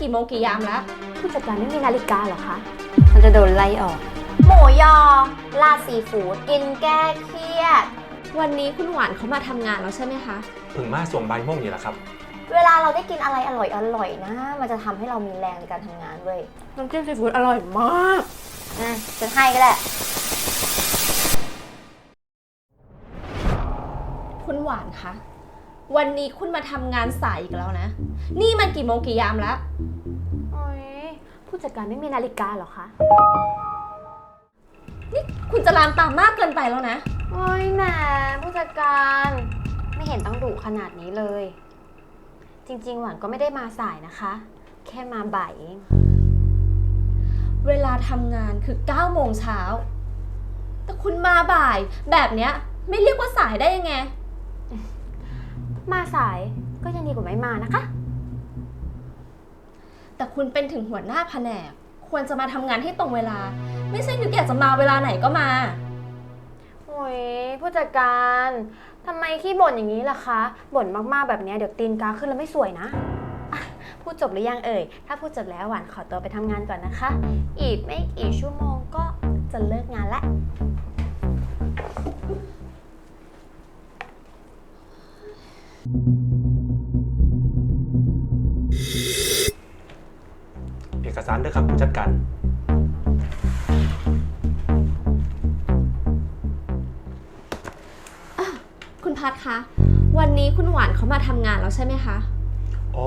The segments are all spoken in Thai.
กี่โมงกี่ยามแล้วผู้จัดการไม่มีนาฬิกาเหรอคะฉันจะโดนไล่ออก หมูยอลาดซีฟู้ดกินแก้เครียด วันนี้คุณหวานเขามาทำงานแล้วใช่ไหมคะถึงมาส่วงใบายโม่งนี่แหละครับ เวลาเราได้กินอะไรอร่อยอร่อยๆนะ มันจะทำให้เรามีแรงในการทำงานเว้ยน้ำจิ้มซีฟู้ดอร่อยมากอืมฉันให้ก็ได้คุณหวานคะ วันนี้คุณมาทำงานสายอีกแล้วนะ นี่มันกี่โมงกี่ยามแล้ว โอ้ยผู้จัดการไม่มีนาฬิกาเหรอคะนี่คุณจะลามปามมากเกินไปแล้วนะ โอ้ยแหมผู้จัดการไม่เห็นต้องดุขนาดนี้เลย จริง ๆ หวานก็ไม่ได้มาสายนะคะ แค่มาบ่ายเองเวลาทำงานคือ9โมงเช้า แต่คุณมาบ่ายแบบเนี้ยไม่เรียกว่าสายได้ยังไง มาสายก็ยังดีกว่าไม่มานะคะ แต่คุณเป็นถึงหัวหน้าแผนก ควรจะมาทำงานให้ตรงเวลา ไม่ใช่นึกอยากจะมาเวลาไหนก็มา โอ้ยผู้จัดการทำไมขี้บ่นอย่างนี้ล่ะคะ บ่นมากๆแบบเนี้ยเดี๋ยวตีนกาขึ้นแล้วไม่สวยนะอะพูดจบหรือยังเอ่ย ถ้าพูดจบแล้วหวานขอตัวไปทำงานก่อนนะคะ อีกไม่กี่ชั่วโมงก็จะเลิกงานละ เอกสารด้วยครับผู้จัดการคุณพัดคะ วันนี้คุณหวานเขามาทำงานแล้วใช่ไหมคะ อ๋อ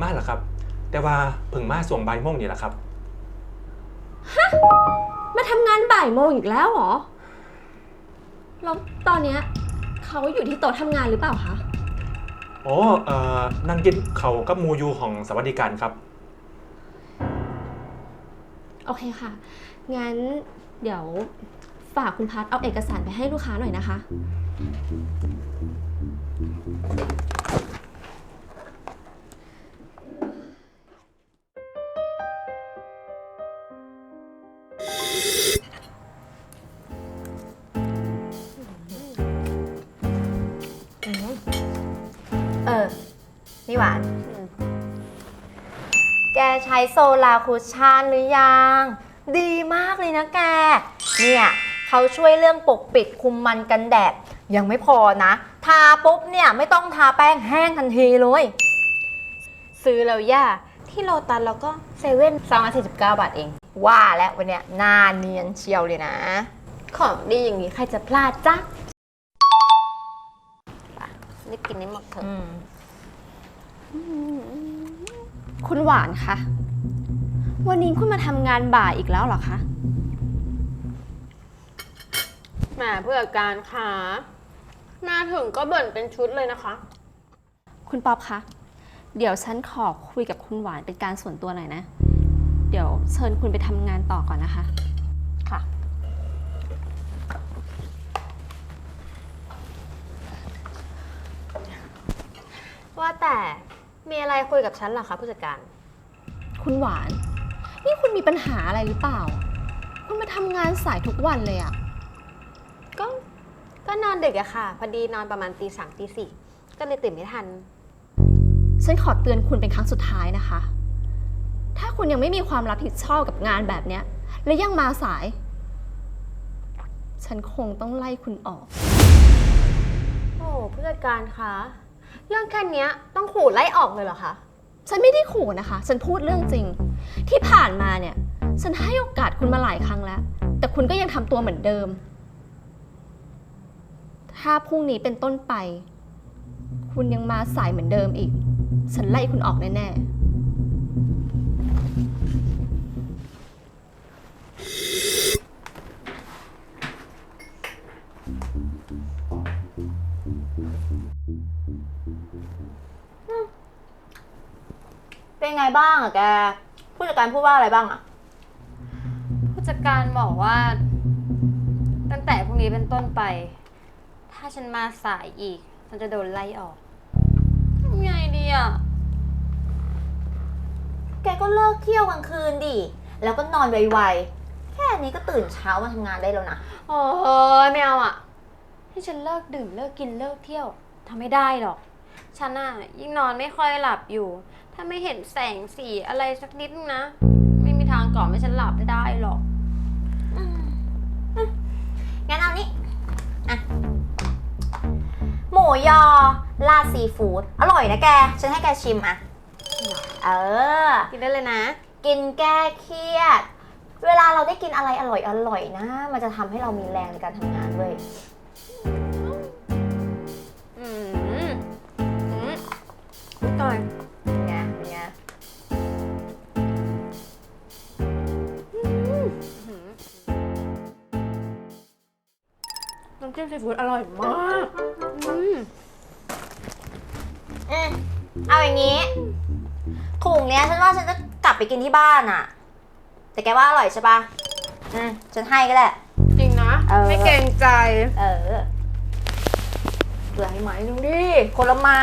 มาแล้วครับ แต่ว่าเพิ่งมาส่วงใบายโม่งนี่แหละครับ มาทำงานบ่ายโมงอีกแล้วเหรอ แล้วตอนเนี้ยเขาอยู่ที่โต๊ะทำงานหรือเปล่าคะ อ๋อเอ่อนั่งกินเขาวกับหมูอยูของสวัสดิการครับ โอเคค่ะ งั้นเดี๋ยวฝากคุณพัทเอาเอกสารไปให้ลูกค้าหน่อยนะคะ นี่หวาน แกใช้โซลาคูชั่นหรือยัง ดีมากเลยนะแก เนี่ยเขาช่วยเรื่องปกปิดคุมมันกันแดด ยังไม่พอนะ ทาปุ๊บเนี่ยไม่ต้องทาแป้งแห้งทันทีเลย ซื้อแล้วย่าที่โลตัสแล้วก็เซเว่นซองละ49บาทเอง ว่าแล้ววันเนี้ยหน้าเนียนเชียวเลยนะ ของดีอย่างนี้ใครจะพลาดจ้ะไปรีบกินนี้หมดเถอะ คุณหวานคะ วันนี้คุณมาทำงานบ่ายอีกแล้วเหรอคะ แหมผู้จัดการคะมาถึงก็เบิ่นเป็นชุดเลยนะคะ คุณป๊อปคะ เดี๋ยวฉันขอคุยกับคุณหวานเป็นการส่วนตัวหน่อยนะ เดี๋ยวเชิญคุณไปทำงานต่อก่อนนะคะ ค่ะ ว่าแต่ มีอะไรคุยกับฉันเหรอคะผู้จัดการ คุณหวาน นี่คุณมีปัญหาอะไรหรือเปล่า คุณมาทำงานสายทุกวันเลยอะก็ก็นอนดึกอะค่ะ พอดีนอนประมาณตีสามตีสี่ก็เลยตื่นไม่ทัน ฉันขอเตือนคุณเป็นครั้งสุดท้ายนะคะ ถ้าคุณยังไม่มีความรับผิดชอบกับงานแบบเนี้ย และยังมาสาย ฉันคงต้องไล่คุณออก โอ้ผู้จัดการคะ เรื่องแค่เนี้ยต้องขู่ไล่ออกเลยเหรอคะ ฉันไม่ได้ขู่นะคะ ฉันพูดเรื่องจริง ที่ผ่านมาเนี่ย ฉันให้โอกาสคุณมาหลายครั้งแล้ว แต่คุณก็ยังทำตัวเหมือนเดิม ถ้าพรุ่งนี้เป็นต้นไป คุณยังมาสายเหมือนเดิมอีก ฉันไล่คุณออกแน่ๆ เป็นไงบ้างอะแก ผู้จัดการพูดว่าอะไรบ้างอะผู้จัดการบอกว่า ตั้งแต่พรุ่งนี้เป็นต้นไป ถ้าฉันมาสายอีก ฉันจะโดนไล่ออกทำไงดีอะแกก็เลิกเที่ยวกลางคืนดิ แล้วก็นอนไวๆ แค่นี้ก็ตื่นเช้ามาทำงานได้แล้วนะ โอ้ยไม่เอาอะให้ฉันเลิกดื่มเลิกกินเลิกเที่ยวทำไม่ได้หรอก ฉันอะยิ่งนอนไม่ค่อยหลับอยู่ ถ้าไม่เห็นแสงสีอะไรสักนิดนึงนะ ไม่มีทางก่อนไม่ฉันหลับได้หรอก งั้นเอานี้อะหมูยอราดซีฟู้ดอร่อยนะแก ฉันให้แกชิมอะ เออ กินได้เลยนะ กินแก้เครียด เวลาเราได้กินอะไรอร่อยอร่อยๆนะ มันจะทำให้เรามีแรงในการทำงานเว้ย จิ้มซีฟู้ดอร่อยมากอืมอืมเอาอย่างนี้ถุงเนี้ยฉันว่าฉันจะกลับไปกินที่บ้านอะแต่แกว่าอร่อยใช่ปะอืมฉันให้ก็ได้ จริงนะ เออ ไม่เกรงใจ เออเหลือให้ไม้หนึงดิคนละไม้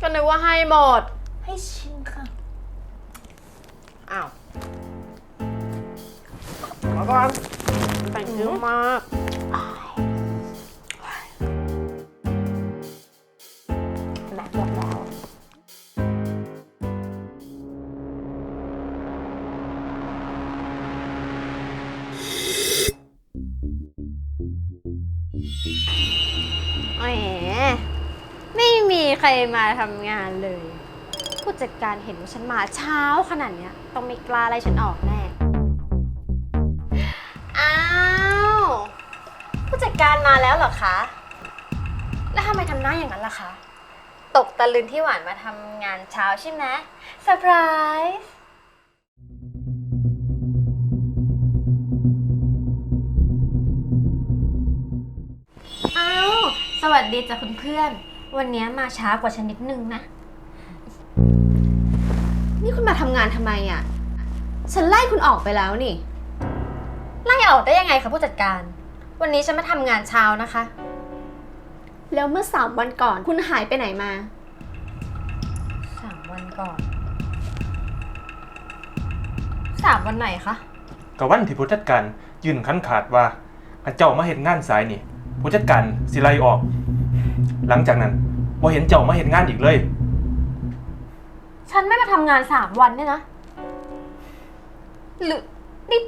ก็นึกว่าให้หมด ให้ชิมค่ะ อ้าวแล้วก็แต่งเยอะมาก แหมไม่มีใครมาทำงานเลย ผู้จัดการเห็นว่าฉันมาเช้าขนาดเนี้ยต้องไม่กล้าไล่ฉันออกแน่ อ้าว ผู้จัดการมาแล้วเหรอคะ แล้วทำไมทำหน้าอย่างนั้นล่ะคะ ตกตะลึงที่หวานมาทำงานเช้าใช่ไหมเซอร์ไพรส์ สวัสดีจ้ะคุณเพื่อน วันนี้มาช้ากว่าฉันนิดนึงนะ นี่คุณมาทำงานทำไมอะ่ะ ฉันไล่คุณออกไปแล้วนี่ ไล่ออกได้ยังไงคะผู้จัดการ วันนี้ฉันมาทำงานเช้านะคะ แล้วเมื่อสามวันก่อนคุณหายไปไหนมา สามวันก่อน สามวันไหนคะกับวันที่ผู้จัดการยื่นคันขาดว่าอันเจ้ามาเห็นงานสายนี่ ผู้จัดการสิไล่ออก หลังจากนั้นบ่เห็นเจ้ามาเห็นงานอีกเลย ฉันไม่มาทำงานสามวันเนี่ยนะ หรือนี่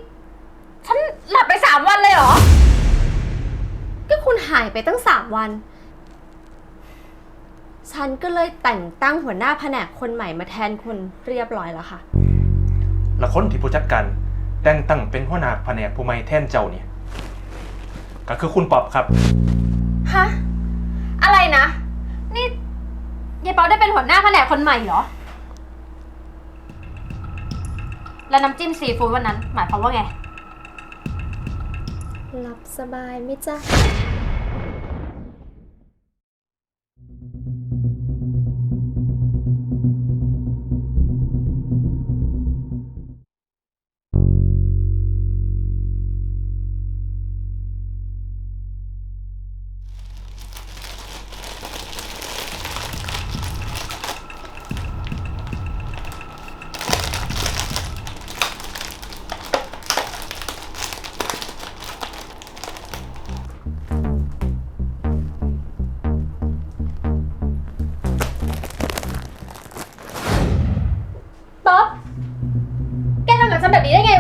ฉันหลับไปสามวันเลยเหรอ ก็คุณหายไปตั้งสามวัน ฉันก็เลยแต่งตั้งหัวหน้าแผนกคนใหม่มาแทนคุณเรียบร้อยแล้วค่ะ และคนที่ผู้จัดการแต่งตั้งเป็นหัวหน้าแผนกผู้ใหม่แทนเจ้าเนี่ย ก็คือคุณป๊อบครับ ฮะ อะไรนะ นี่ยายเปาได้เป็นหัวหน้าแผนกคนใหม่เหรอ แล้วน้ำจิ้มซีฟู้ดวันนั้น หมายความว่าไง หลับสบายไหมจ๊ะ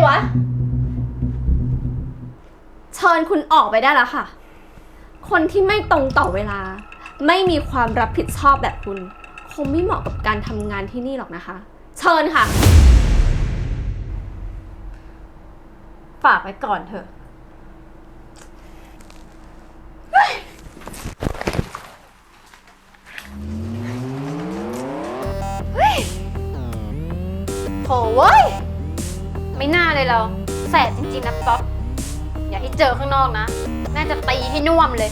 วะ เชิญคุณออกไปได้แล้วค่ะ คนที่ไม่ตรงต่อเวลา ไม่มีความรับผิดชอบแบบคุณ คงไม่เหมาะกับการทำงานที่นี่หรอกนะคะ เชิญค่ะ ฝากไว้ก่อนเถอะ เราแสบจริงๆนะป๊อปอย่าให้เจอข้างนอกนะ น่าจะตีให้น่วมเลย